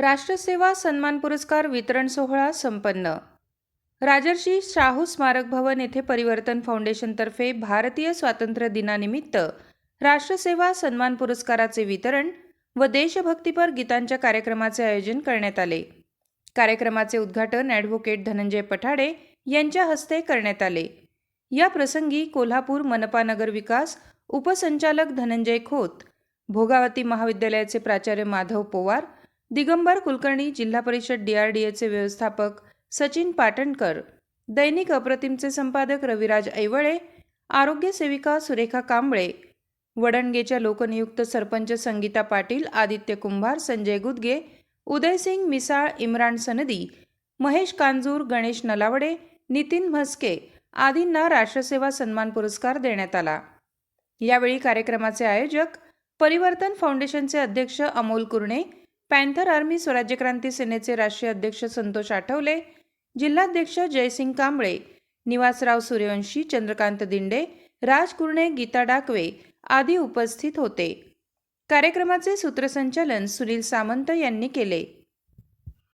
राष्ट्रसेवा सन्मान पुरस्कार वितरण सोहळा संपन्न. राजर्षी शाहू स्मारक भवन येथे परिवर्तन फाउंडेशनतर्फे भारतीय स्वातंत्र्य दिनानिमित्त राष्ट्रसेवा सन्मान पुरस्काराचे वितरण व देशभक्तीपर गीतांच्या कार्यक्रमाचे आयोजन करण्यात आले. कार्यक्रमाचे उद्घाटन ॲडव्होकेट धनंजय पठाडे यांच्या हस्ते करण्यात आले. या प्रसंगी कोल्हापूर मनपा नगर विकास उपसंचालक धनंजय खोत भोगावती महाविद्यालयाचे प्राचार्य माधव पोवार दिगंबर कुलकर्णी जिल्हा परिषद डीआरडीएचे व्यवस्थापक सचिन पाटणकर दैनिक अप्रतिमचे संपादक रविराज ऐवळे आरोग्य सेविका सुरेखा कांबळे वडणगेच्या लोकनियुक्त सरपंच संगीता पाटील आदित्य कुंभार संजय गुदगे उदयसिंग मिसाळ इम्रान सनदी महेश कांजूर गणेश नलावडे नितीन म्हस्के आदींना राष्ट्रसेवा सन्मान पुरस्कार देण्यात आला. यावेळी कार्यक्रमाचे आयोजक परिवर्तन फाउंडेशनचे अध्यक्ष अमोल कुर्णे पॅन्थर आर्मी स्वराज्य क्रांती सेनेचे राष्ट्रीय अध्यक्ष संतोष आठवले जिल्हाध्यक्ष जयसिंग कांबळे निवासराव सूर्यवंशी चंद्रकांत दिंडे राज कुर्णे गीता डाकवे आदी उपस्थित होते. कार्यक्रमाचे सूत्रसंचालन सुनील सामंत यांनी केले.